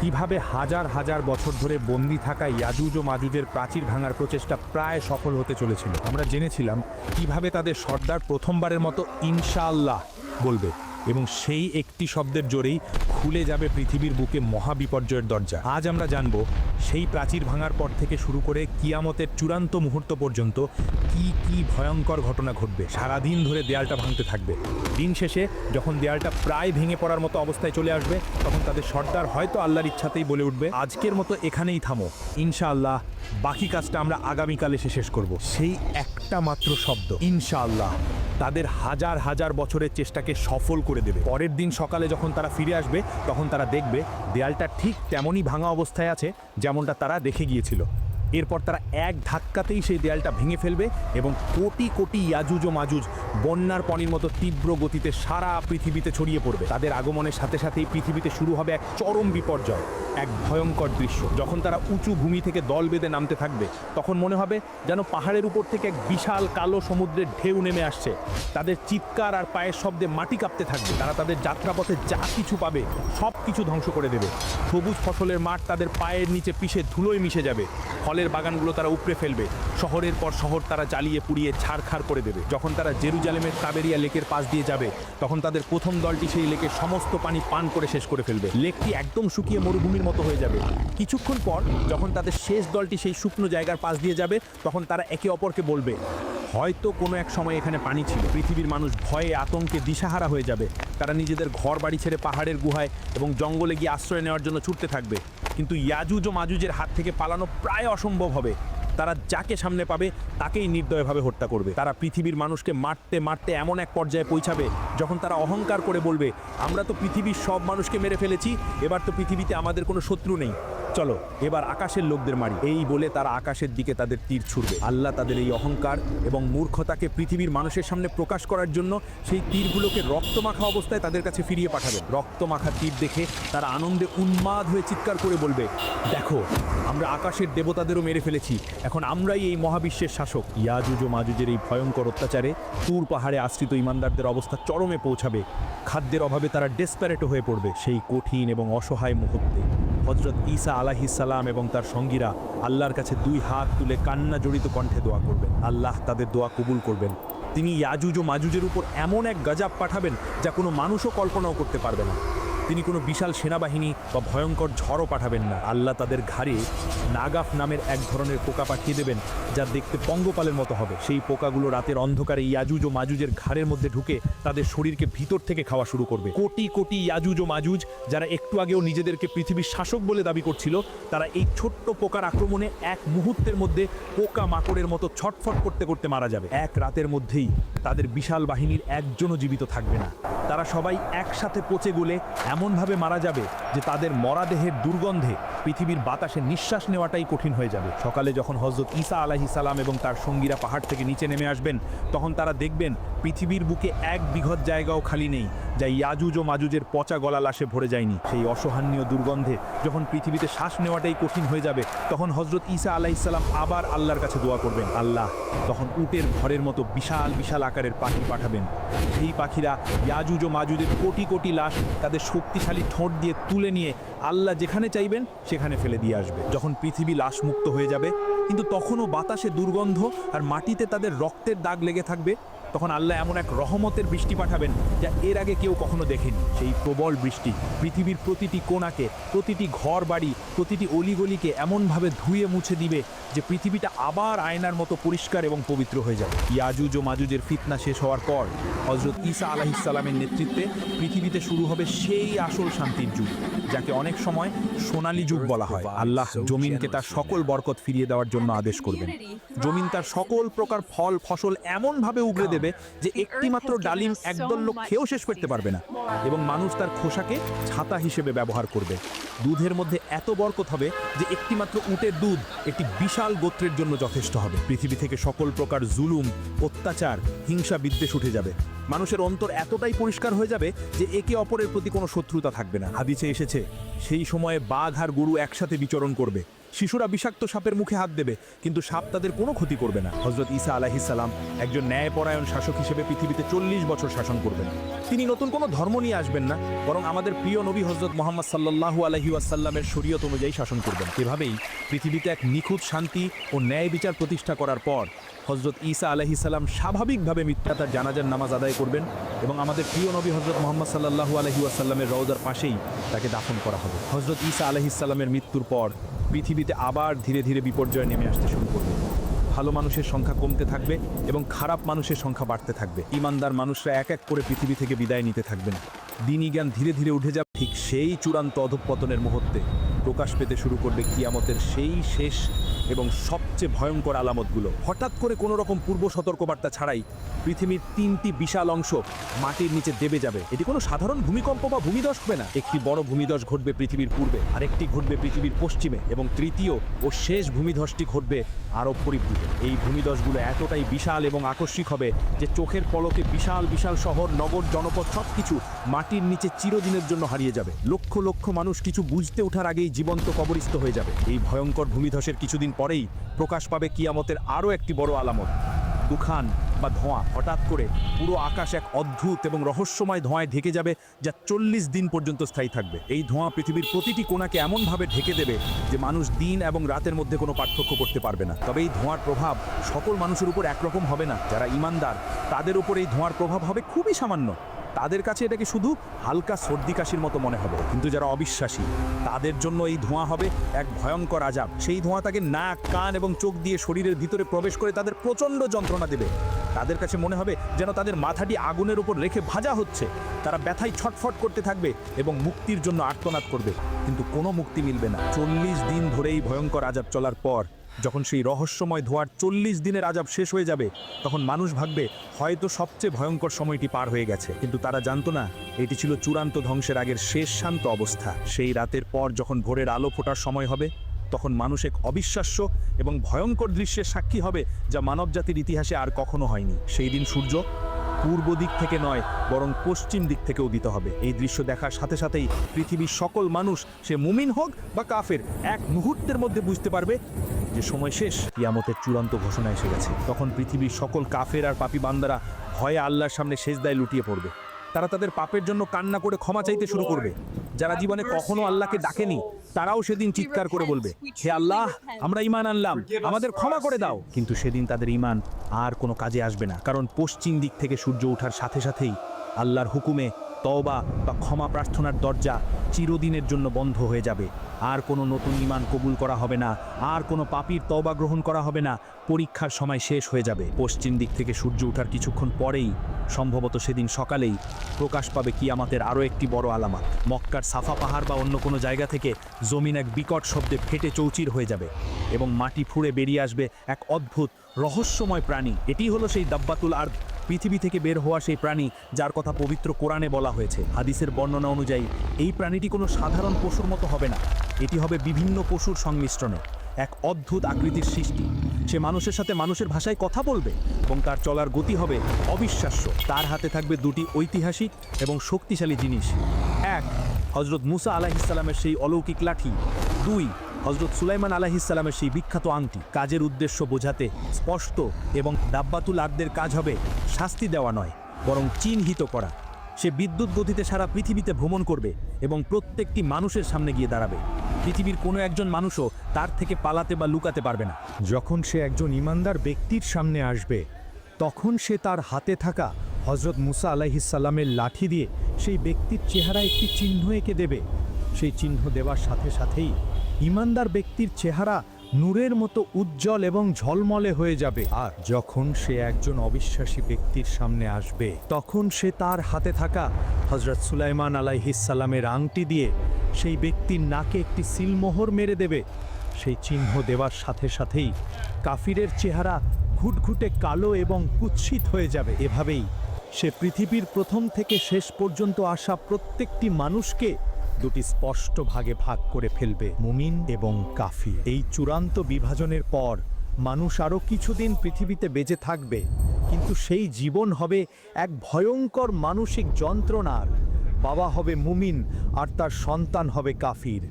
কীভাবে হাজার হাজার বছর ধরে বন্দি থাকা ইয়াজুজ ও মাজুজের প্রাচীর ভাঙার প্রচেষ্টা প্রায় সফল হতে চলেছিল। আমরা জেনেছিলাম কীভাবে তাদের সর্দার প্রথমবারের মতো ইনশাআল্লাহ বলবে। এবং সেই একটি শব্দের জোরেই খুলে যাবে পৃথিবীর বুকে মহাবিপর্যয়ের দরজা। আজ আমরা জানব সেই প্রাচীর ভাঙার পর থেকে শুরু করে কিয়ামতের চূড়ান্ত মুহূর্ত পর্যন্ত কি কি ভয়ঙ্কর ঘটনা ঘটবে। সারাদিন ধরে দেয়ালটা ভাঙতে থাকবে। দিন শেষে যখন দেয়ালটা প্রায় ভেঙে পড়ার মতো অবস্থায় চলে আসবে, তখন তাদের সর্দার হয়তো আল্লাহর ইচ্ছাতেই বলে উঠবে, আজকের মতো এখানেই থামো। ইনশাআল্লাহ বাকি কাজটা আমরা আগামীকাল এসে শেষ করব। সেই একটা মাত্র শব্দ, ইনশাআল্লাহ। তাদের হাজার হাজার বছরের চেষ্টাকে সফল করে দেবে। পরের দিন সকালে যখন তারা ফিরে আসবে, তখন তারা দেখবে দেয়ালটা ঠিক তেমনই ভাঙা অবস্থায় আছে, যেমনটা তারা দেখে গিয়েছিল। এরপর তারা এক ধাক্কাতেই সেই দেয়ালটা ভেঙে ফেলবে এবং কোটি কোটি ইয়াজুজ ও মাজুজ বন্যার পানির মতো তীব্র গতিতে সারা পৃথিবীতে ছড়িয়ে পড়বে। তাদের আগমনের সাথে সাথেই পৃথিবীতে শুরু হবে এক চরম বিপর্যয়, এক ভয়ঙ্কর দৃশ্য। যখন তারা উঁচু ভূমি থেকে দল বেঁধে নামতে থাকবে, তখন মনে হবে যেন পাহাড়ের উপর থেকে এক বিশাল কালো সমুদ্রের ঢেউ নেমে আসছে। তাদের চিৎকার আর পায়ের শব্দে মাটি কাঁপতে থাকবে। তারা তাদের যাত্রাপথে যা কিছু পাবে সব কিছু ধ্বংস করে দেবে। সবুজ ফসলের মাঠ তাদের পায়ের নিচে পিষে ধুলোয় মিশে যাবে। ফলের বাগানগুলো তারা উপড়ে ফেলবে। শহরের পর শহর তারা জ্বালিয়ে পুড়িয়ে ছাড়খাড় করে দেবে। যখন তারা জেরুজালেমের তাবেরিয়া লেকের পাশ দিয়ে যাবে, তখন তাদের প্রথম দলটি সেই লেকের সমস্ত পানি পান করে শেষ করে ফেলবে। লেকটি একদম শুকিয়ে মরুভূমির মতো হয়ে যাবে। কিছুক্ষণ পর যখন তাদের শেষ দলটি সেই শুকনো জায়গার পাশ দিয়ে যাবে, তখন তারা একে অপরকে বলবে, হয়তো কোনো এক সময় এখানে পানি ছিল। পৃথিবীর মানুষ ভয়ে আতঙ্কে দিশাহারা হয়ে যাবে। তারা নিজেদের ঘর বাড়ি ছেড়ে পাহাড়ের গুহায় এবং জঙ্গলে গিয়ে আশ্রয় নেওয়ার জন্য ছুটতে থাকবে। কিন্তু ইয়াজুজ ও মাজুজের হাত থেকে পালানো প্রায় অসম্ভব হবে। তারা যাকে সামনে পাবে, তাকেই নির্দয়ভাবে হত্যা করবে। তারা পৃথিবীর মানুষকে মারতে মারতে এমন এক পর্যায়ে পৌঁছাবে যখন তারা অহংকার করে বলবে, আমরা তো পৃথিবীর সব মানুষকে মেরে ফেলেছি, এবার তো পৃথিবীতে আমাদের কোনো শত্রু নেই। চলো, এবার আকাশের লোকদের মারি। এই বলে তারা আকাশের দিকে তাদের তীর ছুড়বে। আল্লাহ তাদের এই অহংকার এবং মূর্খতাকে পৃথিবীর মানুষের সামনে প্রকাশ করার জন্য সেই তীরগুলোকে রক্তমাখা অবস্থায় তাদের কাছে ফিরিয়ে পাঠাবেন রক্তমাখা তীর দেখে তারা আনন্দে উন্মাদ হয়ে চিৎকার করে বলবে, দেখো, আমরা আকাশের দেবতাদেরও মেরে ফেলেছি। এখন আমরাই এই মহাবিশ্বের শাসক। ইয়াজুজ ও মাজুজের এই ভয়ঙ্কর অত্যাচারে তুর পাহাড়ে আশ্রিত ইমানদারদের অবস্থা চরমে পৌঁছাবে। খাদ্যের অভাবে তারা ডেসপারেট হয়ে পড়বে সেই কঠিন এবং অসহায় মুহূর্তে। হজরত ঈসা আলাহিসাল্লাম এবং তার সঙ্গীরা আল্লাহর কাছে দুই হাত তুলে কান্না জড়িত কণ্ঠে দোয়া করবেন। আল্লাহ তাদের দোয়া কবুল করবেন। তিনি ইয়াজুজ ও মাজুজের উপর এমন এক গাজাব পাঠাবেন যা কোনো মানুষও কল্পনাও করতে পারবে না। তিনি কোনো বিশাল সেনাবাহিনী বা ভয়ঙ্কর ঝড়ও পাঠাবেন না। আল্লাহ তাদের ঘাড়ে নাগাফ নামের এক ধরনের পোকা পাঠিয়ে দেবেন, যা দেখতে পঙ্গপালের মতো হবে। সেই পোকাগুলো রাতের অন্ধকারে ইয়াজুজ ও মাজুজের ঘাড়ের মধ্যে ঢুকে তাদের শরীরকে ভিতর থেকে খাওয়া শুরু করবে। কোটি কোটি ইয়াজুজ ও মাজুজ, যারা একটু আগেও নিজেদেরকে পৃথিবীর শাসক বলে দাবি করছিল, তারা এই ছোট্ট পোকার আক্রমণে এক মুহূর্তের মধ্যে পোকা মাকড়ের মতো ছটফট করতে করতে মারা যাবে। এক রাতের মধ্যেই তাদের বিশাল বাহিনীর একজনও জীবিত থাকবে না। তারা সবাই একসাথে পচে গলে এমনভাবে মারা যাবে যে তাদের মরাদেহের দুর্গন্ধে পৃথিবীর বাতাসে নিঃশ্বাস নেওয়াটাই কঠিন হয়ে যাবে। সকালে যখন হজরত ঈসা আলাহি সালাম এবং তার সঙ্গীরা পাহাড় থেকে নিচে নেমে আসবেন, তখন তারা দেখবেন পৃথিবীর বুকে এক বিঘত জায়গাও খালি নেই যা ইয়াজুজ ও মাজুজের পচা গলা লাশে ভরে যায়নি। সেই অসহনীয় দুর্গন্ধে যখন পৃথিবীতে শ্বাস নেওয়াটাই কঠিন হয়ে যাবে, তখন হজরত ঈসা আলাইসাল্লাম আবার আল্লাহর কাছে দোয়া করবেন। আল্লাহ, তখন উটের ঘরের মতো বিশাল বিশাল আকারের পাখি পাঠাবেন। সেই পাখিরা ইয়াজুজ ও মাজুজের কোটি কোটি লাশ তাদের শক্তিশালী ঠোঁট দিয়ে তুলে নিয়ে আল্লাহ যেখানে চাইবেন সেখানে ফেলে দিয়ে আসবে। যখন পৃথিবী লাশ মুক্ত হয়ে যাবে, কিন্তু তখনও বাতাসে দুর্গন্ধ আর মাটিতে তাদের রক্তের দাগ লেগে থাকবে তখন আল্লাহ এমন এক রহমতের বৃষ্টি পাঠাবেন যা এর আগে কেউ কখনো দেখেনি। সেই প্রবল বৃষ্টি পৃথিবীর প্রতিটি কোণাকে প্রতিটি ঘর বাড়ি প্রতিটি অলিগলিকে এমনভাবে ধুয়ে মুছে দিবে যে পৃথিবীটা আবার আয়নার মতো পরিষ্কার এবং পবিত্র হয়ে যাবে। ইয়াজুজ ও মাজুজের ফিতনা শেষ হওয়ার পর হজরত ঈসা আলাহিসাল্লামের নেতৃত্বে পৃথিবীতে শুরু হবে সেই আসল শান্তির যুগ, যাকে অনেক সময় সোনালী যুগ বলা হয়। আল্লাহ জমিনকে তার সকল বরকত ফিরিয়ে দেওয়ার জন্য আদেশ করবেন। জমিন তার সকল প্রকার ফল, ফসল এমনভাবে উগড়ে দেবে যে একটিমাত্র ডালিম একদল লোক খেয়েও শেষ করতে পারবে না এবং মানুষ তার খোসাকে ছাতা হিসেবে ব্যবহার করবে। দুধের মধ্যে এত বরকত হবে যে একটিমাত্র উটের দুধ একটি বিশাল গোত্রের জন্য যথেষ্ট হবে। পৃথিবী থেকে সকল প্রকার জুলুম অত্যাচার হিংসা বিদ্বেষ উঠে যাবে। মানুষের অন্তর এতটাই পরিষ্কার হয়ে যাবে যে একে অপরের প্রতি কোনো শত্রুতা থাকবে না। হাদিসে এসেছে সেই সময়ে বাঘ আর গরু একসাথে বিচরণ করবে। শিশুরা বিষাক্ত সাপের মুখে হাত দেবে, কিন্তু সাপ তাদের কোনো ক্ষতি করবে না। হজরত ঈসা আলাহিসাল্লাম একজন ন্যায়পরায়ণ শাসক হিসেবে পৃথিবীতে চল্লিশ বছর শাসন করবেন। তিনি নতুন কোনো ধর্ম নিয়ে আসবেন না, বরং আমাদের প্রিয় নবী হজরত মোহাম্মদ সাল্লাহু আলহি আসাল্লামের শরীয়ত অনুযায়ী শাসন করবেন। এভাবেই পৃথিবীতে এক নিখুঁত শান্তি ও ন্যায় বিচার প্রতিষ্ঠা করার পর হজরত ঈসা আলহিসাল্লাম স্বাভাবিকভাবে মিথ্যা তার জানাজার নামাজ আদায় করবেন এবং আমাদের প্রিয় নবী হজরত মোহাম্মদ সাল্লাহু আলহি আসাল্লামের রওজার পাশেই তাকে দাফন করা হবে। হজরত ঈসা আলহিসাল্লামের মৃত্যুর পর পৃথিবীতে আবার ধীরে ধীরে বিপর্যয় নেমে আসতে শুরু করবে। ভালো মানুষের সংখ্যা কমতে থাকবে এবং খারাপ মানুষের সংখ্যা বাড়তে থাকবে। ইমানদার মানুষরা এক এক করে পৃথিবী থেকে বিদায় নিতে থাকবেন দিনই জ্ঞান ধীরে ধীরে উঠে যাবে। ঠিক সেই চূড়ান্ত অধঃপতনের মুহূর্তে। প্রকাশ পেতে শুরু করবে কিয়ামতের সেই শেষ এবং সবচেয়ে ভয়ঙ্কর আলামতগুলো। হঠাৎ করে কোনো রকম পূর্ব সতর্কবার্তা ছাড়াই পৃথিবীর তিনটি বিশাল অংশ মাটির নিচে দেবে যাবে। এটি কোনো সাধারণ ভূমিকম্প বা ভূমিধস হবে না। একটি বড় ভূমিধস ঘটবে পৃথিবীর পূর্বে, আরেকটি ঘটবে পৃথিবীর পশ্চিমে এবং তৃতীয় ও শেষ ভূমিধসটি ঘটবে আরব পরিদ্বীপে এই ভূমিধসগুলো এতটাই বিশাল এবং আকস্মিক হবে যে চোখের পলকে বিশাল বিশাল শহর, নগর, জনপদ সবকিছু মাটির নিচে চিরদিনের জন্য হারিয়ে যাবে। লক্ষ লক্ষ মানুষ কিছু বুঝতে ওঠার আগেই জীবন্ত কবরিস্থ হয়ে যাবে। এই ভয়ঙ্কর ভূমিধসের কিছুদিন পরেই প্রকাশ পাবে কিয়ামতের আরও একটি বড় আলামত। দুখান বা ধোঁয়া, হঠাৎ করে পুরো আকাশ এক অদ্ভুত এবং রহস্যময় ধোঁয়ায় ঢেকে যাবে যা চল্লিশ দিন পর্যন্ত স্থায়ী থাকবে। এই ধোঁয়া পৃথিবীর প্রতিটি কোণাকে এমনভাবে ঢেকে দেবে যে মানুষ দিন এবং রাতের মধ্যে কোনো পার্থক্য করতে পারবে না। তবে এই ধোঁয়ার প্রভাব সকল মানুষের উপর একরকম হবে না। যারা ইমানদার, তাদের উপর এই ধোঁয়ার প্রভাব হবে খুবই সামান্য। তাদের কাছে এটাকে শুধু হালকা সর্দি কাশির মতো মনে হবে? কিন্তু যারা অবিশ্বাসী, তাদের জন্য এই ধোঁয়া হবে এক ভয়ঙ্কর আজাব। সেই ধোঁয়া তাকে নাক, কান এবং চোখ দিয়ে শরীরের ভিতরে প্রবেশ করে তাদের প্রচণ্ড যন্ত্রণা দেবে। তাদের কাছে মনে হবে যেন তাদের মাথাটি আগুনের উপর রেখে ভাজা হচ্ছে। তারা ব্যথায় ছটফট করতে থাকবে এবং মুক্তির জন্য আর্তনাদ করবে। কিন্তু কোনো মুক্তি মিলবে না। চল্লিশ দিন ধরে এই ভয়ঙ্কর আজাব চলার পর যখন সেই রহস্যময় ধোয়ার চল্লিশ দিনের আজাব শেষ হয়ে যাবে, তখন মানুষ ভাববে, হয়তো সবচেয়ে ভয়ঙ্কর সময়টি পার হয়ে গেছে। কিন্তু তারা জানতো না, এটি ছিল চূড়ান্ত ধ্বংসের আগের শেষ শান্ত অবস্থা। সেই রাতের পর যখন ভোরের আলো ফোটার সময় হবে, তখন মানুষ এক অবিশ্বাস্য এবং ভয়ঙ্কর দৃশ্যের সাক্ষী হবে, যা মানবজাতির ইতিহাসে আর কখনো হয়নি। সেই দিন সূর্য পূর্ব দিক থেকে নয়, বরং পশ্চিম দিক থেকে উদিত হবে। এই দৃশ্য দেখার সাথে সাথেই পৃথিবীর সকল মানুষ, সে মুমিন হোক বা কাফের, এক মুহূর্তের মধ্যে বুঝতে পারবে যে সময় শেষ, কিয়ামতের চূড়ান্ত ঘোষণা এসে গেছে। তখন পৃথিবীর সকল কাফের আর পাপী বান্দারা ভয়ে আল্লাহর সামনে শেষদায় লুটিয়ে পড়বে। তারা তাদের পাপের জন্য কান্না করে ক্ষমা চাইতে শুরু করবে। যারা জীবনে কখনো আল্লাহকে ডাকেনি, তারাও সেদিন চিৎকার করে বলবে, হে আল্লাহ, আমরা ইমান আনলাম, আমাদের ক্ষমা করে দাও। কিন্তু সেদিন তাদের ইমান আর কোনো কাজে আসবে না, কারণ পশ্চিম দিক থেকে সূর্য ওঠার সাথে সাথেই আল্লাহর হুকুমে তওবা বা ক্ষমা প্রার্থনার দরজা চিরদিনের জন্য বন্ধ হয়ে যাবে। আর কোনো নতুন ইমান কবুল করা হবে না, আর কোনো পাপির তওবা গ্রহণ করা হবে না। পরীক্ষার সময় শেষ হয়ে যাবে। পশ্চিম দিক থেকে সূর্য ওঠার কিছুক্ষণ পরেই, সম্ভবত সেদিন সকালেই, প্রকাশ পাবে কি আমাদের আরও একটি বড় আলামত। মক্কার সাফা পাহাড় বা অন্য কোনো জায়গা থেকে জমিন এক বিকট শব্দে ফেটে চৌচির হয়ে যাবে এবং মাটি ফুঁড়ে বেরিয়ে আসবে এক অদ্ভুত, রহস্যময় প্রাণী। এটি হলো সেই দাব্বাতুল আর পৃথিবী থেকে বের হওয়া সেই প্রাণী যার কথা পবিত্র কোরআনে বলা হয়েছে। হাদিসের বর্ণনা অনুযায়ী, এই প্রাণীটি কোনো সাধারণ পশুর মতো হবে না। এটি হবে বিভিন্ন পশুর সংমিশ্রণে এক অদ্ভুত আকৃতির সৃষ্টি। সে মানুষের সাথে মানুষের ভাষায় কথা বলবে এবং তার চলার গতি হবে অবিশ্বাস্য। তার হাতে থাকবে দুটি ঐতিহাসিক এবং শক্তিশালী জিনিস। এক হজরত মুসা আলাহিসাল্লামের সেই অলৌকিক লাঠি। দুই হজরত সুলাইমান আলাহিসাল্লামের সেই বিখ্যাত আংটি কাজের উদ্দেশ্য বোঝাতে স্পষ্ট এবং দাব্বাতুল আর্দের কাজ হবে শাস্তি দেওয়া নয়, বরং চিহ্নিত করা। সে বিদ্যুৎ গতিতে সারা পৃথিবীতে ভ্রমণ করবে এবং প্রত্যেকটি মানুষের সামনে গিয়ে দাঁড়াবে। পৃথিবীর কোনো একজন মানুষও তার থেকে পালাতে বা লুকাতে পারবে না। যখন সে একজন ইমানদার ব্যক্তির সামনে আসবে, তখন সে তার হাতে থাকা হজরত মুসা আলাইহিসাল্লামের লাঠি দিয়ে সেই ব্যক্তির চেহারা একটি চিহ্ন এঁকে দেবে। সেই চিহ্ন দেওয়ার সাথে সাথেই ইমানদার ব্যক্তির চেহারা নূরের মতো উজ্জ্বল এবং ঝলমলে হয়ে যাবে। আর যখন সে একজন অবিশ্বাসী ব্যক্তির সামনে আসবে, তখন সে তার হাতে থাকা হজরত সুলাইমান আলাইহিসাল্লামের আংটি দিয়ে সেই ব্যক্তির নাকে একটি সিলমোহর মেরে দেবে। সেই চিহ্ন দেওয়ার সাথে সাথেই কাফিরের চেহারা ঘুটঘুটে কালো এবং কুৎসিত হয়ে যাবে। এভাবেই সে পৃথিবীর প্রথম থেকে শেষ পর্যন্ত আসা প্রত্যেকটি মানুষকে দুটি স্পষ্ট ভাগে ভাগ করে ফেলবে, মুমিন এবং কাফি এই চূড়ান্ত বিভাজনের পর মানুষ আরও কিছুদিন পৃথিবীতে বেঁচে থাকবে, কিন্তু সেই জীবন হবে এক ভয়ঙ্কর মানসিক যন্ত্রণার। বাবা হবে মুমিন, আর তার সন্তান হবে কাফির।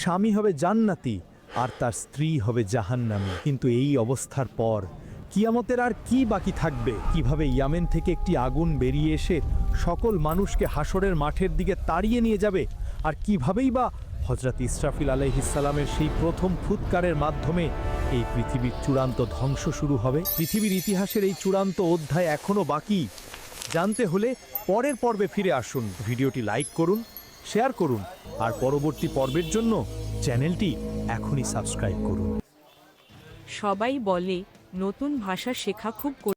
স্বামী হবে জান্নাতি, আর তার স্ত্রী হবে জাহান্নামি। কিন্তু এই অবস্থার পর কিয়ামতের আর কি বাকি থাকবে? কীভাবে ইয়ামেন থেকে একটি আগুন বেরিয়ে এসে সকল মানুষকে হাসরের মাঠের দিকে তাড়িয়ে নিয়ে যাবে? আর কিভাবেই বা হজরত ইসরাফিল আলাইহিসালামের সেই প্রথম ফুৎকারের মাধ্যমে এই পৃথিবীর চূড়ান্ত ধ্বংস শুরু হবে? পৃথিবীর ইতিহাসের এই চূড়ান্ত অধ্যায় এখনও বাকি। জানতে হলে পরের পর্বে ফিরে আসুন। ভিডিওটি লাইক করুন, শেয়ার করুন, আর পরবর্তী পর্বের জন্য চ্যানেলটি এখনই সাবস্ক্রাইব করুন। সবাই বলে, নতুন ভাষা শেখা খুব